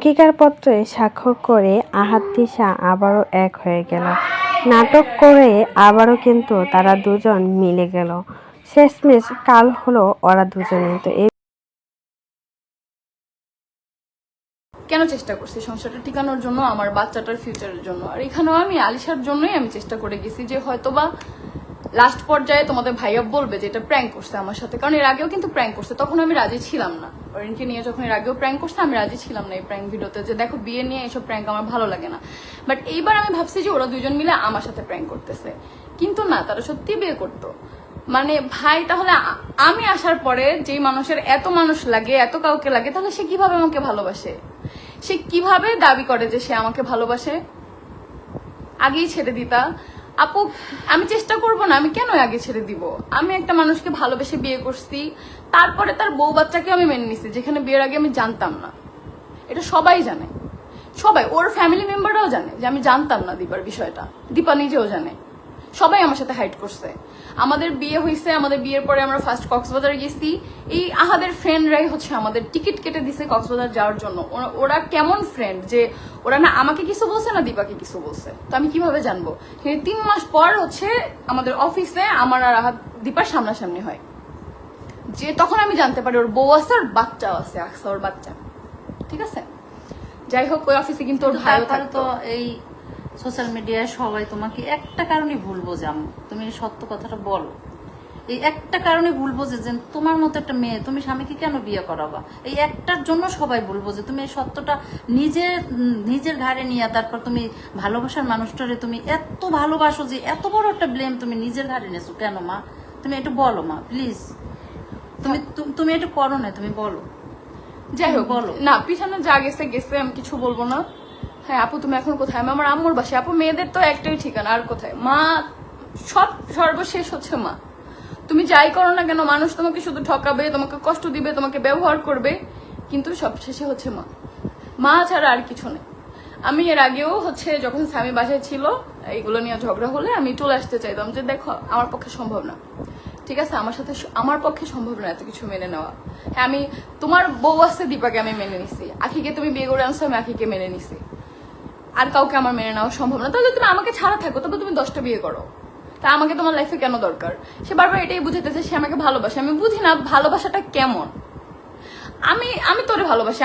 অঙ্গীকারপত্রে স্বাক্ষর করে আহাত তিশা আবারও এক হয়ে গেল। নাটক করে আবারও কিন্তু তারা দুজন মিলে গেল। শেষমেশ কাল হলো ওরা দুজনে তো এই কেন চেষ্টা করছি সংসারটা টিকানোর জন্য, আমার বাচ্চাটার ফিউচারের জন্য? আর এখানেও আমি আলিশার জন্যই আমি চেষ্টা করে গেছি যে হয়তোবা লাস্ট পর্যায়ে তোমাদের ভাইয়া বলবে যে এটা প্র্যাঙ্ক করছে আমার সাথে। কারণ এর আগেও কিন্তু প্র্যাঙ্ক করছে, তখন আমি রাজি ছিলাম না। অরিনকে নিয়ে যখন এর আগেও প্র্যাঙ্ক করছে, আমি রাজি ছিলাম না এই প্র্যাঙ্ক ভিডিওতে যে দেখো বিয়ে নিয়ে এসব প্র্যাঙ্ক আমার ভালো লাগে না। বাট এইবার আমি ভাবছি যে ওরা দুজন মিলে আমার সাথে প্র্যাঙ্ক করতেছে। কিন্তু না, তারা সত্যি বিয়ে করতো। মানে ভাই, তাহলে আমি আসার পরে যেই মানুষের এত মানুষ লাগে, এত কাউকে লাগে, তাহলে সে কীভাবে আমাকে ভালোবাসে? সে কীভাবে দাবি করে যে সে আমাকে ভালোবাসে? আগেই ছেড়ে দিতা। আপু, আমি চেষ্টা করব না, আমি কেন আগে ছেড়ে দিব? আমি একটা মানুষকে ভালোবেসে বিয়ে করছি, তারপরে তার বউ বাচ্চাকে আমি মেনে নিছি, যেখানে বিয়ের আগে আমি জানতাম না। এটা সবাই জানে। সবাই, ওর ফ্যামিলি মেম্বাররাও জানে যে আমি জানতাম না দীপার বিষয়টা। দীপা নিজেও জানে। সবাই আমার সাথে হাইট করছে। আমাদের বিয়ে হয়েছে আমাদের বিয়ের পরে আমরা ফার্স্ট কক্সবাজারে গেছি। এই আহাদের ফ্রেন্ডরাই হচ্ছে আমাদের টিকিট কেটে দিছে কক্সবাজার যাওয়ার জন্য। ওরা- ওরা কেমন ফ্রেন্ড যে ওরা না আমাকে কিছু বলছে না দীপাকে কিছু বলছে? তো আমি কীভাবে জানব? তিন মাস পর হচ্ছে আমাদের অফিসে আমার আর আহাদ দীপার সামনাসামনি হয়। যে তখন আমি জানতে পারি ওর বউ আছে আর বাচ্চাও আছে আকসা ওর বাচ্চা। ঠিক আছে? যাই হোক ওই অফিসে কিন্তু ওর ভাইও থাকতো তো এই সোশ্যাল মিডিয়ায় সবাই তোমাকে একটা কারণে ভুলবো যে। তুমি সত্য কথাটা বলো। এই একটা কারণে ভুলবো যে তোমার মতো একটা মেয়ে তুমি স্বামীকে কেন বিয়ে করাবা? এই একটার জন্য সবাই ভুল যে তুমি এই সত্যটা নিজের নিজের ঘাড়ে নিয়ে তারপর তুমি ভালোবাসার মানুষটারে তুমি এত ভালোবাসো যে এত বড় একটা ব্লেম তুমি নিজের ঘাড়ে নিয়েছো। কেন মা? তুমি একটু বলো মা প্লিজ তুমি তুমি একটু করো না তুমি বলো। যাই হোক বলো। না পিছনে যা গেছে গেছে আমি কিছু বলব না। হ্যাঁ আপু, তুমি এখন কোথায়? আমি আমার আম্মুর বাসায়। আপু, মেয়েদের তো একটাই ঠিকানা, আর কোথায়? মা, সব সর্বশেষ হচ্ছে মা। তুমি যাই করো না কেন, মানুষ তোমাকে শুধু ঠকাবে, তোমাকে কষ্ট দিবে, তোমাকে ব্যবহার করবে, কিন্তু সবশেষে হচ্ছে মা। মা ছাড়া আর কিছু নেই। আমি এর আগেও হচ্ছে যখন স্বামী বাসায় ছিল, এইগুলো নিয়ে ঝগড়া হলে আমি চলে আসতে চাইতাম যে, দেখো, আমার পক্ষে সম্ভব না। ঠিক আছে, আমার সাথে আমার পক্ষে সম্ভব না এত কিছু মেনে নেওয়া। হ্যাঁ আমি তোমার বউ আছে দীপাকে আমি মেনে নিছি। আখিকে তুমি বিয়ে করে আনছো, আমি আখিকে মেনে নিছি। আর কাউকে আমার মেনে নেওয়া সম্ভব না। তাহলে তুমি আমাকে ছাড়া থাকো, তবে তুমি দশটা বিয়ে করো। তা আমাকে তোমার লাইফে কেন দরকার? সে বারবার এটাই বুঝাইতেছে, সে আমাকে ভালোবাসে। আমি বুঝি না ভালোবাসাটা কেমন। আমি আমি তোরে ভালোবাসি।